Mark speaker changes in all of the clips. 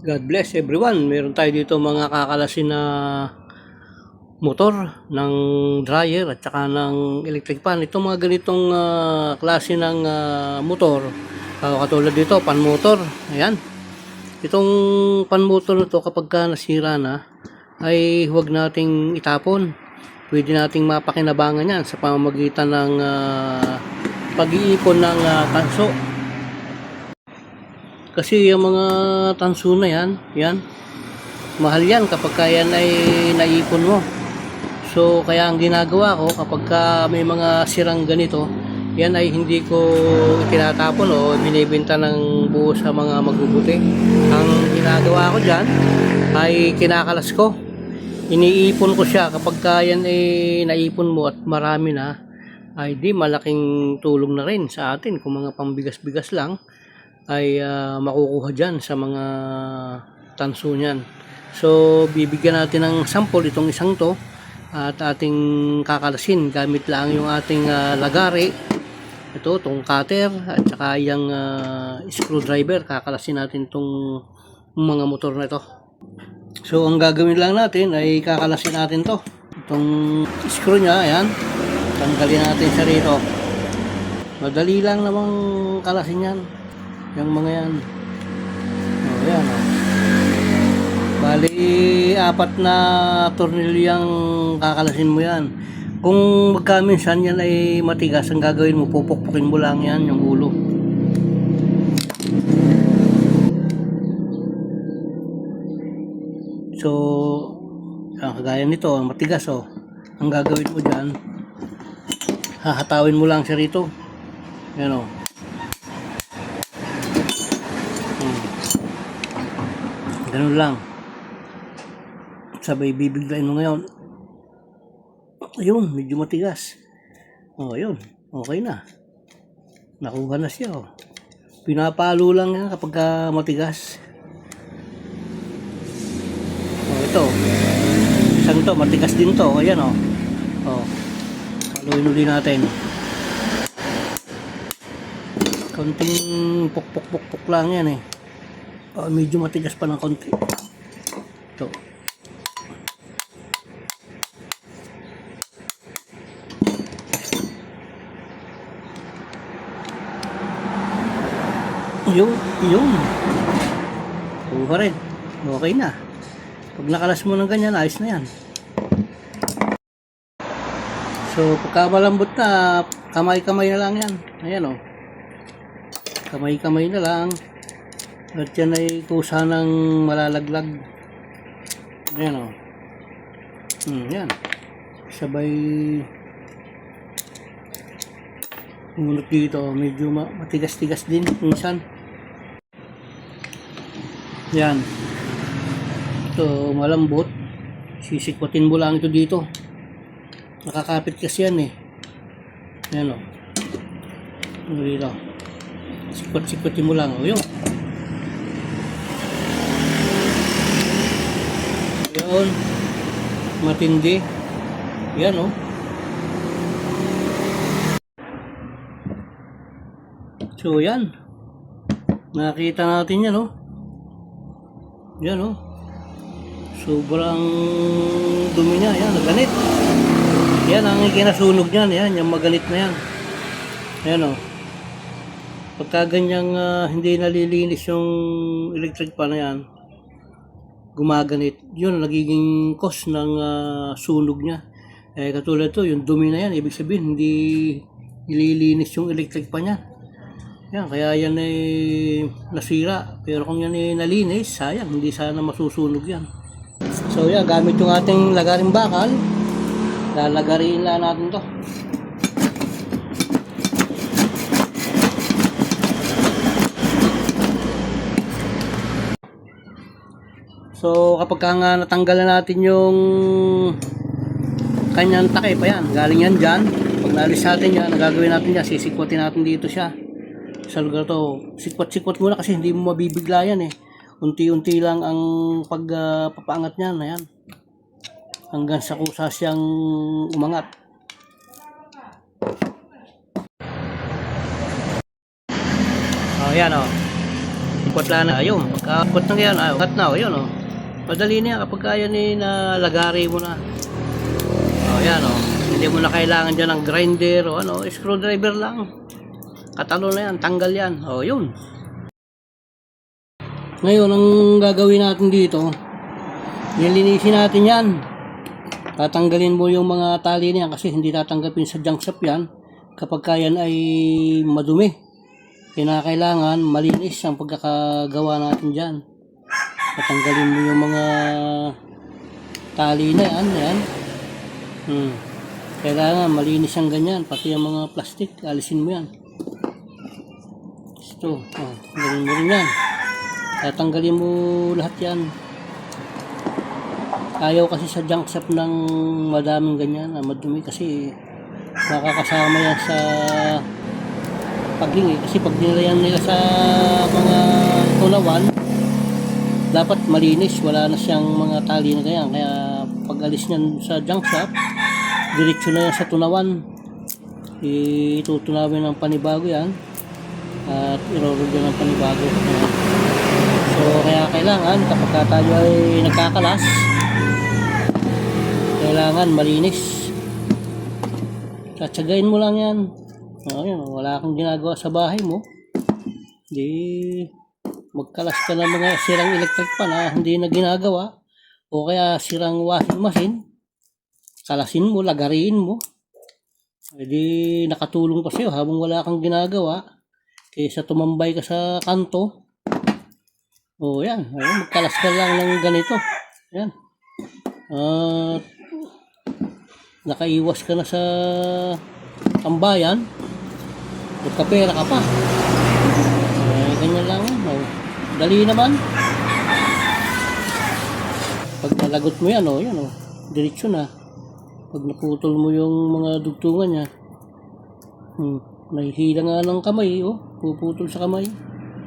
Speaker 1: God bless everyone. Meron tayo dito mga kakalasin na motor ng dryer at saka ng electric fan. Itong mga ganitong ah, klase ng ah, motor, ah, katulad dito, pan motor. Ayan. Itong pan motor na to kapag ka nasira na, ay huwag nating itapon. Pwede nating mapakinabangan yan sa pamamagitan ng ah, pag-iipon ng ah, tanso. Kasi yung mga tanso na yan, yan, mahal yan kapag ka yan ay naipon mo. So, kaya ang ginagawa ko kapag ka may mga sirang ganito, yan ay hindi ko tinatapon o binibenta ng buo sa mga magbubuti. Ang ginagawa ko dyan ay kinakalas ko. Iniipon ko siya kapag ka yan ay naipon mo at marami na, ay di malaking tulong na rin sa atin kung mga pambigas-bigas lang ay ah, makukuha dyan sa mga tanso niyan. So, bibigyan natin ng sample itong isang to at ating kakalasin. Gamit lang yung ating ah, lagari. Ito, itong cutter at saka yung ah, screwdriver. Kakalasin natin itong mga motor na ito. So ang gagawin lang natin ay kakalasin natin to. Itong screw nya, ayan. Tanggalin natin siya rito. Madali lang namang kalasin yan yung mga yan o yan o Bali, apat na tornilyo yung kakalasin mo yan. Kung magkaminsan yan ay matigas, ang gagawin mo, pupukpukin mo lang yan, yung ulo. So, ah, kagaya nito, matigas oh. Ang gagawin mo dyan, hahatawin mo lang siya rito. Yan oh. Ganun lang sabay bibiglain mo ngayon. Ayun, medyo matigas. O, oh, ayun. Okay na. Nakuha na siya, oh. Pinapalo lang yan kapag ka matigas. Oh, ito. Isang to, matigas din to. Ayan, oh. Oh. Paluin uli natin. Konting puk-puk-puk-puk lang yan, eh. Oh, medyo matigas pa ng konti. Ito. Yun, yun. Kuha rin. Okay na. Pag nakalas mo ng ganyan, ayos na yan. So, pagka malambot na, kamay-kamay na lang yan. Ayan o. Oh. Kamay-kamay na lang. At yan ay kusa ng malalaglag. Ayan o. Oh. Hmm, yan. Sabay Ngunit dito, medyo ma- matigas-tigas din minsan. Yan. Ito, malambot. Sisikwatin mo lang ito dito. Nakakapit kasi yan eh. Yan o. Ano dito. Sikwat-sikwatin mo lang. O yun. Yun. Matindi. Yan o. So, yan. Nakita natin yan, oh. Yan, oh. Sobrang dumi niya. Yan, naganit. Yan, ang ikinasunog niyan. Yan, yung maganit na yan. Yan, oh. Pagka ganyang ah, hindi nalilinis yung electric pan na yan, gumaganit. Yun, nagiging cause ng ah, sunog niya. Eh, katulad to, yung dumi na yan, ibig sabihin, hindi nililinis yung electric pan niya. Yan, kaya yan ay nasira. Pero kung yan ay nalinis, sayang, hindi sana masusunog yan. So yan, gamit yung ating lagaring bakal, lalagarin lang natin to. So kapag ka nga natanggalan natin yung kanyang takip, ayan, galing yan dyan. Pag naalis natin yan, ang gagawin natin yan, sisikwatin natin dito siya sa lugar to. Sikwat-sikwat muna kasi hindi mo mabibigla yan eh. Unti-unti lang ang pagpapaangat niyan. Ayan. Hanggang sa kusa siyang umangat. Oh, yan oh. Pagkatla na ayun. Pagkapot na yan, ayun. Cut na, ayun oh. Madali na yan kapag kaya ni na lagari mo na. Oh, yan oh. Hindi mo na kailangan dyan ng grinder o ano, screwdriver lang. Katalo na yan, tanggal yan. Oh, yun. Ngayon, ang gagawin natin dito, nilinisin natin yan. Tatanggalin mo yung mga tali na yan kasi hindi tatanggapin sa junk shop yan kapag kayan ay madumi. Kinakailangan malinis ang pagkakagawa natin dyan. Tatanggalin mo yung mga tali na yan. yan. Hmm. Kailangan malinis ang ganyan. Pati yung mga plastic, alisin mo yan. Ito, oh, ganun mo rin yan. Tatanggalin mo lahat yan. Ayaw kasi sa junk shop ng madaming ganyan, na madumi kasi nakakasama yan sa paghingi. Kasi pag nilayan nila sa mga tulawan, dapat malinis. Wala na siyang mga tali na ganyan. Kaya pag alis niyan sa junk shop, diretso na yan sa tunawan. Itutunawin ng panibago yan at irorogyan ng panibago. So, kaya kailangan kapag ka tayo ay nagkakalas, kailangan malinis. Tatsagain mo lang yan. O, wala kang ginagawa sa bahay mo. Di magkalas ka ng mga sirang electric pan na hindi na ginagawa. O kaya sirang washing machine. Kalasin mo, lagariin mo. E di nakatulong pa sa'yo habang wala kang ginagawa. Kaysa tumambay ka sa kanto. O yan, ayun, magkalas ka lang ng ganito. Yan. At nakaiwas ka na sa tambayan. Magkapera ka pa. Eh, ganyan lang. Oh. Dali naman. Pag nalagot mo yan, oh, yan, oh. Diretso na. Pag naputol mo yung mga dugtungan niya, hmm, nahihila nga ng kamay, oh. Puputol sa kamay.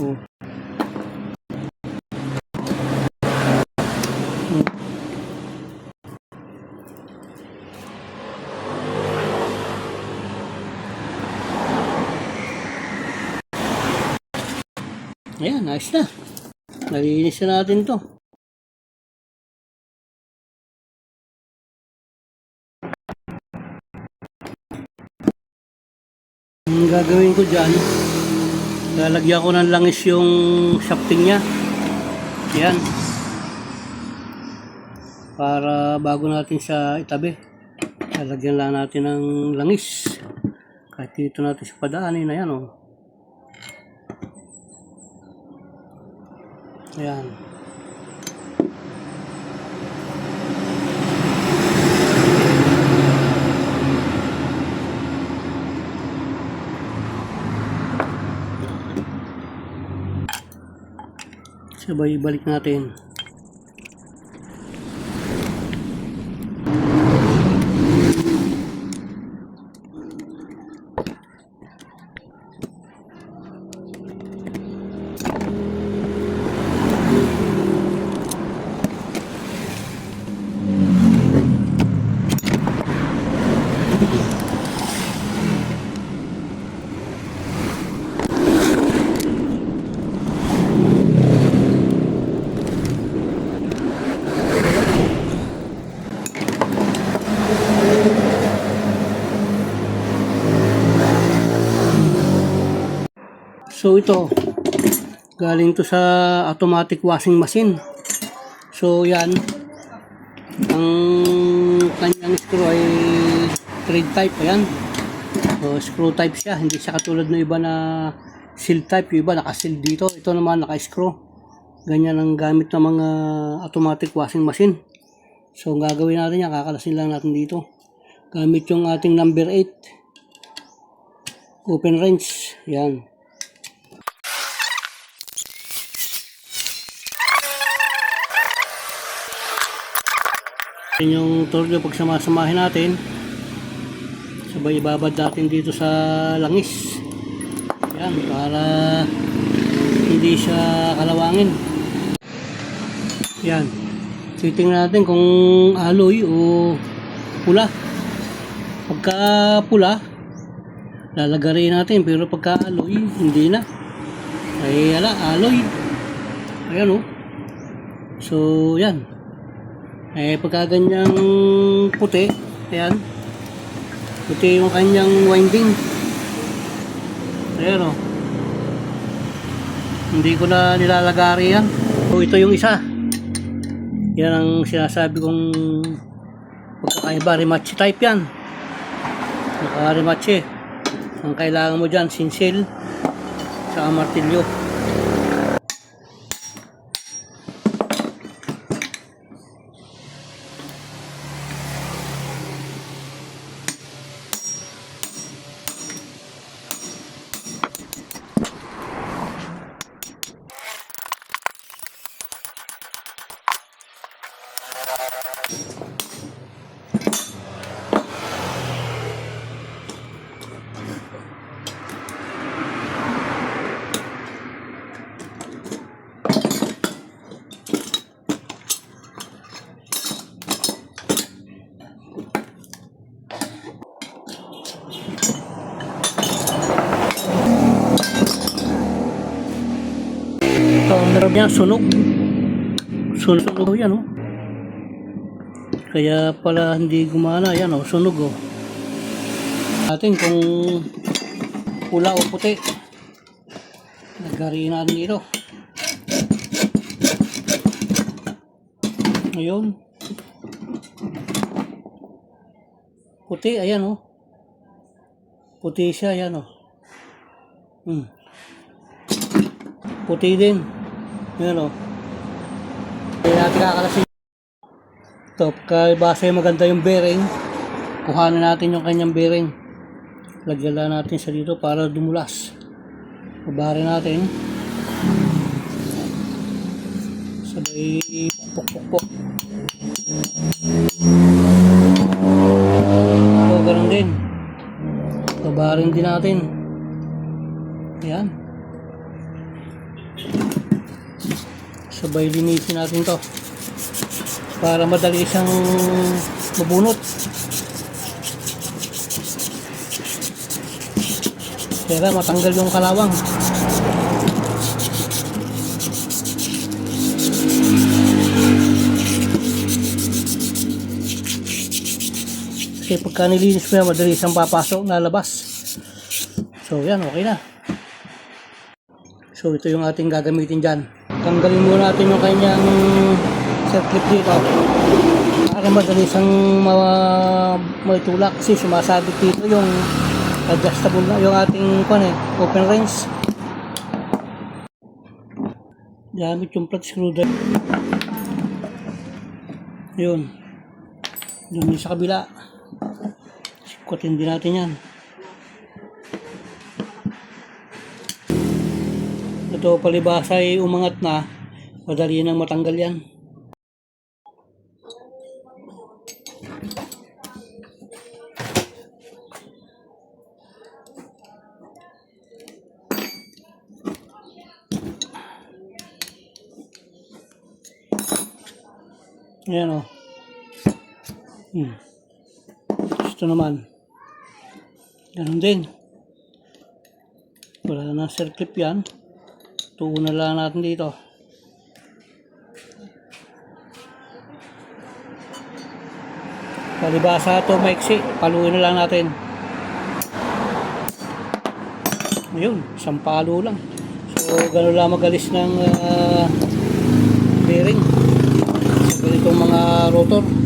Speaker 1: Oh. Ayan, ayos na. Nalinis na natin to. Ang gagawin ko dyan, lalagyan ko ng langis yung shafting niya. Yan. Para bago natin siya itabi, lalagyan lang natin ng langis. Kahit dito natin siya padaanin na yan, oh. Ayan. Sabay ibalik natin. So ito, galing to sa automatic washing machine. So yan, ang kanyang screw ay thread type, ayan. So, screw type siya, hindi siya katulad ng iba na seal type, yung iba naka-seal dito, ito naman naka-screw. Ganyan ang gamit ng mga automatic washing machine. So ang gagawin natin yan, kakalasin lang natin dito. Gamit yung ating number 8 open wrench, yan. Yan yung tornilyo pag samasamahin natin. Sabay ibabad natin dito sa langis. Yan, para hindi siya kalawangin. Yan. Titingnan natin kung alloy o pula. Pagka pula, lalagarin natin. Pero pagka alloy, hindi na. Ay, ala, alloy. Ayan oh. So, yan. Eh, pagka ganyang puti, ayan. Puti yung kanyang winding. Ayan oh. Hindi ko na nilalagari yan. So, ito yung isa. Yan ang sinasabi kong pagkakaiba. Rimachi type yan. Naka-rimachi. Ang kailangan mo dyan, sinsil sa martilyo. Niya, sunog. Sunog sunog yan, oh. Kaya pala hindi gumana, yan, oh, sunog, oh. Atin kung pula o puti. Nagariin natin dito. Ngayon. Puti, ayan, oh. Puti siya, ayan, oh. Hmm. Puti din. Yan o. Kaya natin kakalasin. Ito, base maganda yung bearing. Kuhanin natin yung kanyang bearing. Lagyan lang natin sa dito para dumulas. Babari natin. Sabay pok pok. Ito, ganun din. Babarin din natin. Ayan. Sabay linisin natin to para madali siyang mabunot. Kaya matanggal yung kalawang. Kasi pagka nilinis mo yan madali siyang papasok lalabas so yan okay na So ito yung ating gagamitin dyan. Tanggalin muna natin yung kanyang circuit dito. Para madali siyang ma maitulak kasi sumasabit dito yung adjustable na yung ating pan eh, open range. Gamit yung flat screwdriver. Yun. Doon sa kabila. Sikutin din natin yan. Ito palibasa ay umangat na, madali nang matanggal yan. Ayan o. Hmm. Ito naman. Ganun din. Wala na circlip yan. Tuon na lang natin dito. Palibasa ito maiksi. Paluin na lang natin. Ayun, isang palo lang. So, gano'n lang magalis ng ah, bearing. Sa ganitong mga rotor.